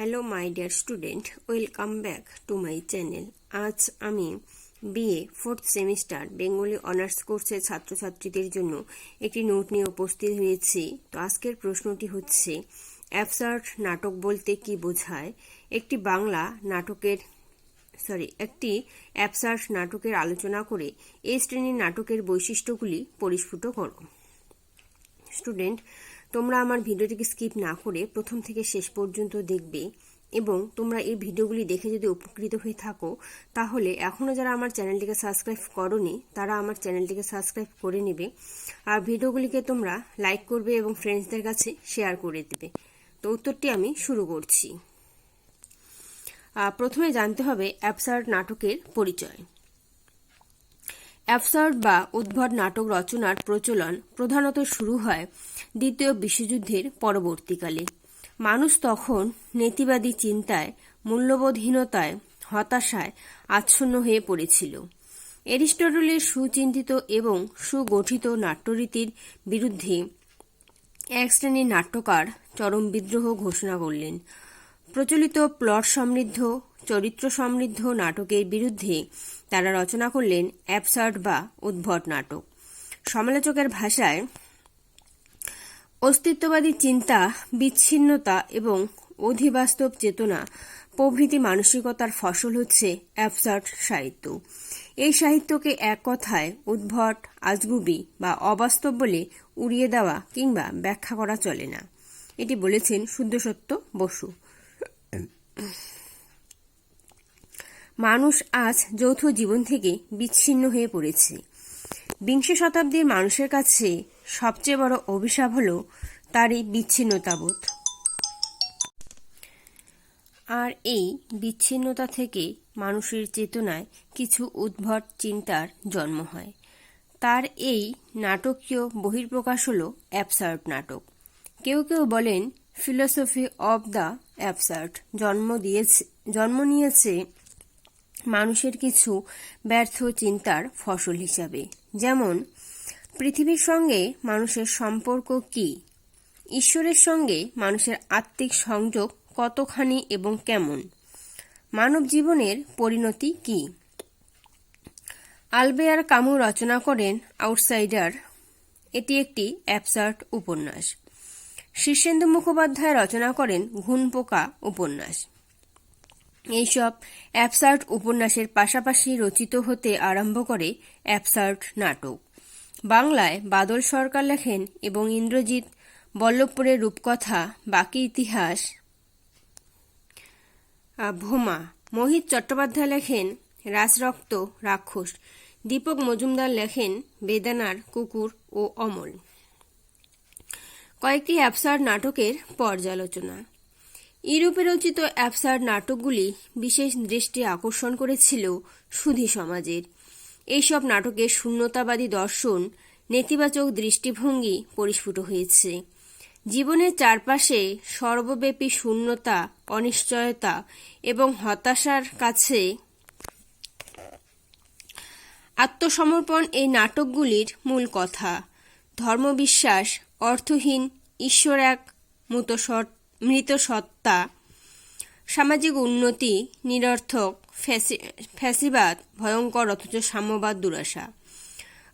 Hello my dear student welcome back to my channel আজ আমি BA fourth semester Bengali honours কোর্সের ছাত্রছাত্রীদের জন্য একটি নোট নিয়ে উপস্থিত হয়েছি। তো আজকের প্রশ্নটি হচ্ছে অ্যাবসার্ট নাটক বলতে কি বোঝায়? একটি বাংলা নাটকের সরি একটি অ্যাবসার্ট নাটকের আলোচনা করে এই শ্রেণির নাটকের বৈশিষ্ট্যগুলি পরিস্ফুট করো। স্টুডেন্ট তোমরা আমার ভিডিওটিকে স্কিপ না করে প্রথম থেকে শেষ পর্যন্ত দেখবে এবং তোমরা এই ভিডিওগুলি দেখে যদি উপকৃত হয়ে থাকো, তাহলে এখনও যারা আমার চ্যানেলটিকে সাবস্ক্রাইব করনি, তারা আমার চ্যানেলটিকে সাবস্ক্রাইব করে নেবে। আর ভিডিওগুলিকে তোমরা লাইক করবে এবং ফ্রেন্ডসদের কাছে শেয়ার করে দেবে। তো উত্তরটি আমি শুরু করছি। প্রথমে জানতে হবে অ্যাবসার্ড নাটকের পরিচয়। অ্যাবসার্ড বা উদ্ভট নাটক রচনার প্রচলন প্রধানত শুরু হয় দ্বিতীয় বিশ্বযুদ্ধের পরবর্তীকালে। মানুষ তখন নেতিবাদী চিন্তায়, মূল্যবোধহীনতায়, হতাশায় আচ্ছন্ন হয়ে পড়েছিল। এরিস্টটলের সুচিন্তিত এবং সুগঠিত নাট্যরীতির বিরুদ্ধে এক শ্রেণির নাট্যকার চরম বিদ্রোহ ঘোষণা করলেন। প্রচলিত প্লট সমৃদ্ধ, চরিত্র সমৃদ্ধ নাটকের বিরুদ্ধে তারা রচনা করলেন অ্যাবসার্ড বা উদ্ভট নাটক। সমালোচকের ভাষায় অস্তিত্ববাদী চিন্তা, বিচ্ছিন্নতা এবং অধিবাস্তব চেতনা প্রভৃতি মানসিকতার ফসল হচ্ছে অ্যাবসার্ড সাহিত্য। এই সাহিত্যকে এক কথায় উদ্ভট, আজগুবি বা অবাস্তব বলে উড়িয়ে দেওয়া কিংবা ব্যাখ্যা করা চলে না। এটি বলেছেন শুদ্ধসত্য বসু। মানুষ আজ যৌথ জীবন থেকে বিচ্ছিন্ন হয়ে পড়েছে। বিংশ শতাব্দীর মানুষের কাছে সবচেয়ে বড় অভিশাপ হল তার এই বিচ্ছিন্নতাবোধ। আর এই বিচ্ছিন্নতা থেকে মানুষের চেতনায় কিছু উদ্ভট চিন্তার জন্ম হয়। তার এই নাটকীয় বহির্প্রকাশ হল অ্যাবসার্ড নাটক। কেউ কেউ বলেন ফিলোসফি অব দ্য অ্যাবসার্ট জন্ম দিয়েছে, জন্ম নিয়েছে মানুষের কিছু ব্যর্থ চিন্তার ফসল হিসাবে। যেমন, পৃথিবীর সঙ্গে মানুষের সম্পর্ক কি? ঈশ্বরের সঙ্গে মানুষের আত্মিক সংযোগ কতখানি এবং কেমন? মানব জীবনের পরিণতি কি? আলবেয়ার কামু রচনা করেন আউটসাইডার। এটি একটি অ্যাবসার্ট উপন্যাস। শীর্ষেন্দু মুখোপাধ্যায় রচনা করেন ঘুনপোকা উপন্যাস। এইসব অ্যাবসার্ট উপন্যাসের পাশাপাশি রচিত হতে আরম্ভ করে অ্যাবসার্ট নাটক। বাংলায় বাদল সরকার লেখেন এবং ইন্দ্রজিৎ বল্লভপুরের রূপকথা বাকি ইতিহাস ভোমা। মোহিত চট্টোপাধ্যায় লেখেন রাজরক্ত রাক্ষস। দীপক মজুমদার লেখেন বেদানার কুকুর ও অমল। কয়েকটি অ্যাবসার্ড নাটকের পর্যালোচনা। ইউরোপে রচিত অ্যাবসার্ড নাটকগুলি বিশেষ দৃষ্টি আকর্ষণ করেছিল সুধী সমাজের। এইসব নাটকে শূন্যতাবাদী দর্শন নেতিবাচক দৃষ্টিভঙ্গি পরিস্ফুট হয়েছে। জীবনের চারপাশে সর্বব্যাপী শূন্যতা, অনিশ্চয়তা এবং হতাশার কাছে আত্মসমর্পণ এই নাটকগুলির মূল কথা। ধর্মবিশ্বাস, অর্থহীন, ঈশ্বর এক মৃত সত্তা, সামাজিক উন্নতি, নিরর্থক, ফ্যাসি- ফ্যাসিবাদ, ভয়ঙ্কর অথচ সাম্যবাদ দুরাশা।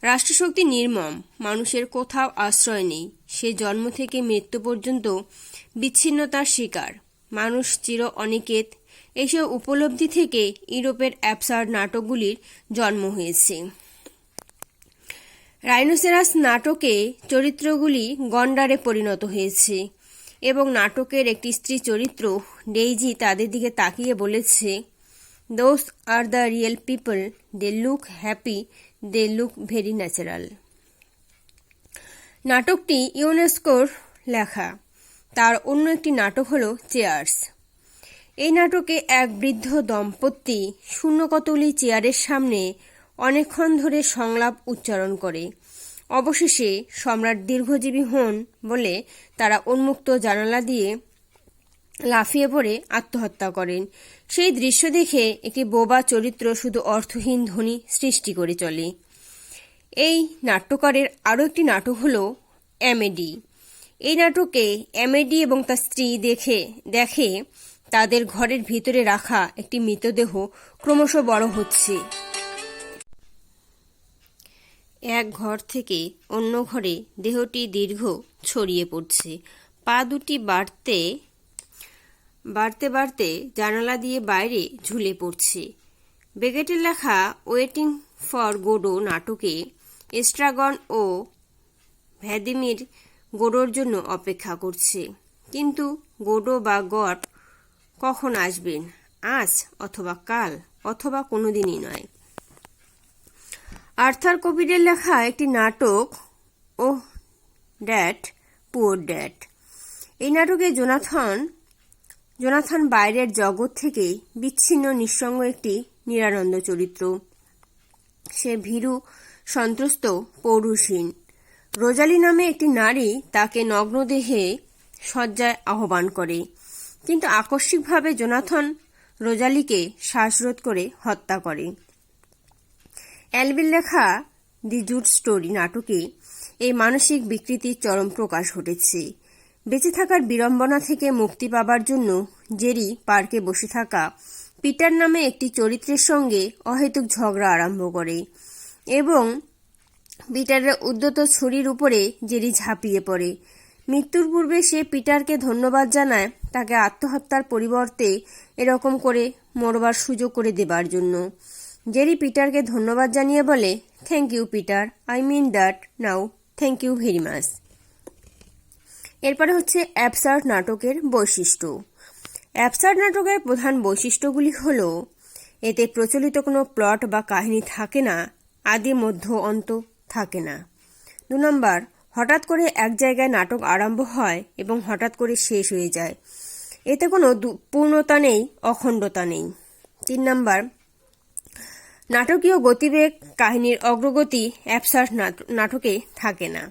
রাষ্ট্রশক্তি নির্মম, মানুষের কোথাও আশ্রয় নেই, সে জন্ম থেকে মৃত্যু পর্যন্ত বিচ্ছিন্নতার শিকার। মানুষ চির অনিকেত, এসব উপলব্ধি থেকে ইউরোপের অ্যাবসার্ড নাটকগুলির জন্ম হয়েছে। রাইনোসেরাস নাটকে চরিত্রগুলি গন্ডারে পরিণত হয়েছে এবং নাটকের একটি স্ত্রী চরিত্র ডেইজি তাদের দিকে তাকিয়ে বলেছে those are the real people they look happy they look very natural নাটকটি ইউনেস্কোর লেখা। তার অন্য একটি নাটক হল চেয়ার্স। এই নাটকে এক বৃদ্ধ দম্পতি শূন্যকতলি চেয়ারের সামনে অনেকক্ষণ ধরে সংলাপ উচ্চারণ করে। অবশেষে সম্রাট দীর্ঘজীবী হন বলে তারা উন্মুক্ত জানালা দিয়ে লাফিয়ে পড়ে আত্মহত্যা করেন। সেই দৃশ্য দেখে একটি বোবা চরিত্র শুধু অর্থহীন ধ্বনি সৃষ্টি করে চলে। এই নাট্যকারের আরও একটি নাটক হল অ্যামেডি। এই নাটকে অ্যামেডি এবং তার স্ত্রী দেখে দেখে তাদের ঘরের ভিতরে রাখা একটি মৃতদেহ ক্রমশ বড় হচ্ছে। এক ঘর থেকে অন্য ঘরে দেহটি দীর্ঘ ছড়িয়ে পড়ছে। পা দুটি বাড়তে বাড়তে বাড়তে জানালা দিয়ে বাইরে ঝুলে পড়ছে। বেগেটের লেখা ওয়েটিং ফর গোডো নাটকে এস্ট্রাগন ও ভ্যাদিমির গোডোর জন্য অপেক্ষা করছে। কিন্তু গোডো বা গড কখন আসবেন? আজ অথবা কাল, অথবা কোনোদিনই নয়। আর্থার কবিরের লেখা একটি নাটক ও ড্যাট, পুয়ার ড্যাট। এই নাটকে জোনাথন জোনাথন বাইরের জগৎ থেকে বিচ্ছিন্ন, নিঃসঙ্গ একটি নিরানন্দ চরিত্র। সে ভীরু, সন্ত্রস্ত, পৌরুষহীন। রোজালি নামে একটি নারী তাকে নগ্নদেহে শয্যায় আহ্বান করে। কিন্তু আকস্মিকভাবে জোনাথন রোজালিকে শ্বাসরোধ করে হত্যা করে। অ্যালবির লেখা দি জুট স্টোরি নাটকে এই মানসিক বিকৃতির চরম প্রকাশ ঘটেছে। বেঁচে থাকার বিড়ম্বনা থেকে মুক্তি পাবার জন্য জেরি পার্কে বসে থাকা পিটার নামে একটি চরিত্রের সঙ্গে অহেতুক ঝগড়া আরম্ভ করে এবং পিটারের উদ্যত ছুরির উপরে জেরি ঝাঁপিয়ে পড়ে। মৃত্যুর পূর্বে সে পিটারকে ধন্যবাদ জানায় তাকে আত্মহত্যার পরিবর্তে এরকম করে মরবার সুযোগ করে দেবার জন্য। জেরি পিটারকে ধন্যবাদ জানিয়ে বলে thank you Peter I mean that now thank you very much এরপরে হচ্ছে অ্যাবসার্ড নাটকের বৈশিষ্ট্য। অ্যাবসার্ড নাটকের প্রধান বৈশিষ্ট্যগুলি হল, এতে প্রচলিত কোনো প্লট বা কাহিনী থাকে না, আদি মধ্য অন্ত থাকে না। দু নম্বর, হঠাৎ করে এক জায়গায় নাটক আরম্ভ হয় এবং হঠাৎ করে শেষ হয়ে যায়। এতে কোনো পূর্ণতা নেই, অখণ্ডতা নেই। তিন নম্বর নাটকীয় গতিবেগ কাহিনীর অগ্রগতি অ্যাবসার্ড নাটকে থাকে না।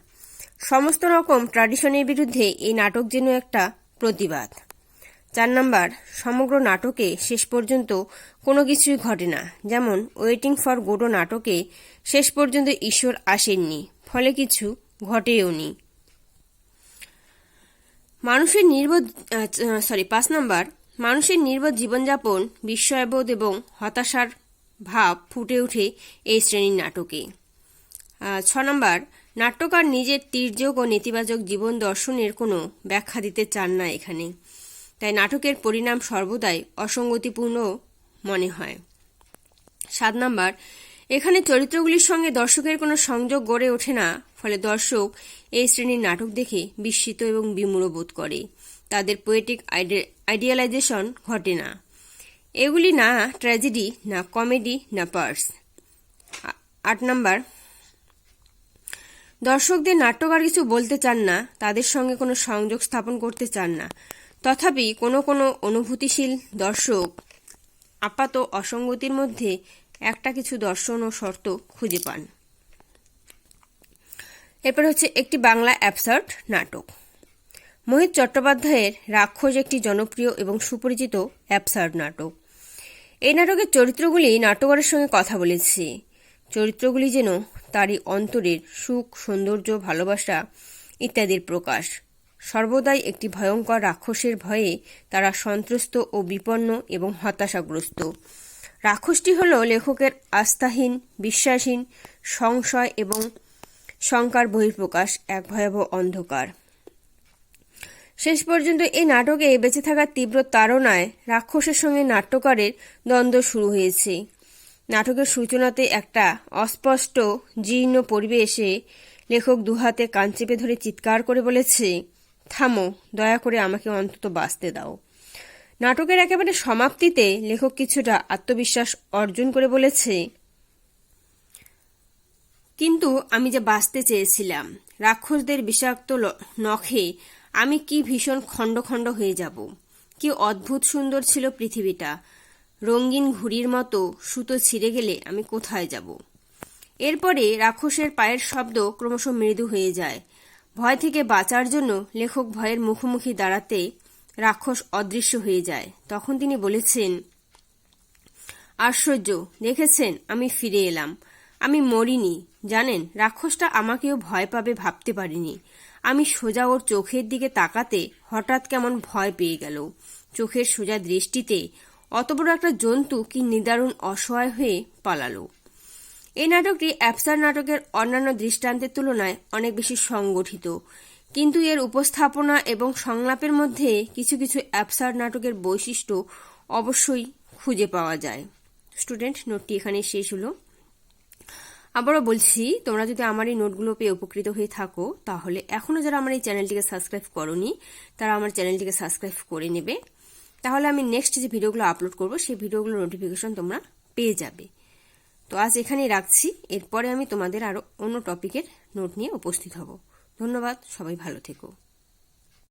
সমস্ত রকম ট্র্যাডিশনের বিরুদ্ধে এই নাটক যেন একটা প্রতিবাদ। চার নাম্বার, সমগ্র নাটকে শেষ পর্যন্ত কোনো কিছুই ঘটে না। যেমন ওয়েটিং ফর গোডো নাটকে শেষ পর্যন্ত ঈশ্বর আসেননি, ফলে কিছু ঘটেও নি। মানুষের নির্বোধ সরি পাঁচ নাম্বার, মানুষের নির্বোধ জীবনযাপন, বিস্ময়বোধ এবং হতাশার ভাব ফুটে ওঠে এই শ্রেণির নাটকে। ছ নম্বর, নাট্যকার নিজের তীর্যক ও নেতিবাচক জীবন দর্শনের কোনো ব্যাখ্যা দিতে চান না এখানে। তাই নাটকের পরিণাম সর্বদাই অসঙ্গতিপূর্ণ মনে হয়। সাত নম্বর, এখানে চরিত্রগুলির সঙ্গে দর্শকের কোনো সংযোগ গড়ে ওঠে না, ফলে দর্শক এই শ্রেণির নাটক দেখে বিস্মিত এবং বিমূঢ় বোধ করে। তাদের পোয়েটিক আইডিয়ালাইজেশন ঘটে না। এগুলি না ট্র্যাজেডি, না কমেডি, না পার্স। আট নম্বর। দর্শকদের নাট্যকার কিছু বলতে চান না, তাদের সঙ্গে কোনো সংযোগ স্থাপন করতে চান না। তথাপি কোনো কোনো অনুভূতিশীল দর্শক আপাত অসঙ্গতির মধ্যে একটা কিছু দর্শন ও শর্ত খুঁজে পান। এরপর হচ্ছে একটি বাংলা অ্যাবসার্ট নাটক। মোহিত চট্টোপাধ্যায়ের রাক্ষস একটি জনপ্রিয় এবং সুপরিচিত অ্যাবসার্ড নাটক। এই নাটকের চরিত্রগুলি নাট্যকারের সঙ্গে কথা বলেছে। চরিত্রগুলি যেন তারই অন্তরের সুখ, সৌন্দর্য, ভালোবাসা ইত্যাদির প্রকাশ। সর্বদাই একটি ভয়ঙ্কর রাক্ষসের ভয়ে তারা সন্ত্রস্ত ও বিপন্ন এবং হতাশাগ্রস্ত। রাক্ষসটি হল লেখকের আস্থাহীন, বিশ্বাসহীন, সংশয় এবং শঙ্কার বহির্প্রকাশ এক ভয়াবহ অন্ধকার। শেষ পর্যন্ত এই নাটকে বেঁচে থাকার তীব্র তাড়নায় রাক্ষসের সঙ্গে নাট্যকারের দ্বন্দ্ব শুরু হয়েছে। নাটকের সূচনাতে একটা অস্পষ্ট, জীর্ণ পরিবেশে লেখক দুহাতে কান চেপে ধরে চিৎকার করে বলেছে, থামো, দয়া করে আমাকে অন্তত বাঁচতে দাও। নাটকের একেবারে সমাপ্তিতে লেখক কিছুটা আত্মবিশ্বাস অর্জন করে বলেছে, কিন্তু আমি যে বাঁচতে চেয়েছিলাম, রাক্ষসদের বিষাক্ত নখে আমি কি ভীষণ খণ্ড খণ্ড হয়ে যাব। কি অদ্ভুত সুন্দর ছিল পৃথিবীটা। রঙিন ঘুড়ির মতো সুতো ছিঁড়ে গেলে আমি কোথায় যাব? এরপরে রাক্ষসের পায়ের শব্দ ক্রমশ মৃদু হয়ে যায়। ভয় থেকে বাঁচার জন্য লেখক ভয়ের মুখোমুখি দাঁড়াতে রাক্ষস অদৃশ্য হয়ে যায়। তখন তিনি বলেছেন, আশ্চর্য, দেখেছেন, আমি ফিরে এলাম। আমি মরিনি। জানেন, রাক্ষসটা আমাকেও ভয় পাবে ভাবতে পারিনি। আমি সোজা ওর চোখের দিকে তাকাতে হঠাৎ কেমন ভয় পেয়ে গেল। চোখের সোজা দৃষ্টিতে অত বড় একটা জন্তু কি নিদারুণ অসহায় হয়ে পালালো। এই নাটকটি অ্যাপসার নাটকের অন্যান্য দৃষ্টান্তের তুলনায় অনেক বেশি সংগঠিত। কিন্তু এর উপস্থাপনা এবং সংলাপের মধ্যে কিছু কিছু অ্যাপসার নাটকের বৈশিষ্ট্য অবশ্যই খুঁজে পাওয়া যায়। স্টুডেন্ট, নোটটি এখানে শেষ হলো। আবারও বলছি, তোমরা যদি আমার এই নোটগুলো পেয়ে উপকৃত হয়ে থাকো, তাহলে এখনও যারা আমার এই চ্যানেলটিকে সাবস্ক্রাইব করনি, তারা আমার চ্যানেলটিকে সাবস্ক্রাইব করে নেবে। তাহলে আমি নেক্সট যে ভিডিওগুলো আপলোড করব, সেই ভিডিওগুলোর নোটিফিকেশন তোমরা পেয়ে যাবে। তো আজ এখানেই রাখছি। এরপরে আমি তোমাদের আরও অন্য টপিকের নোট নিয়ে উপস্থিত হব। ধন্যবাদ, সবাই ভালো থেকো।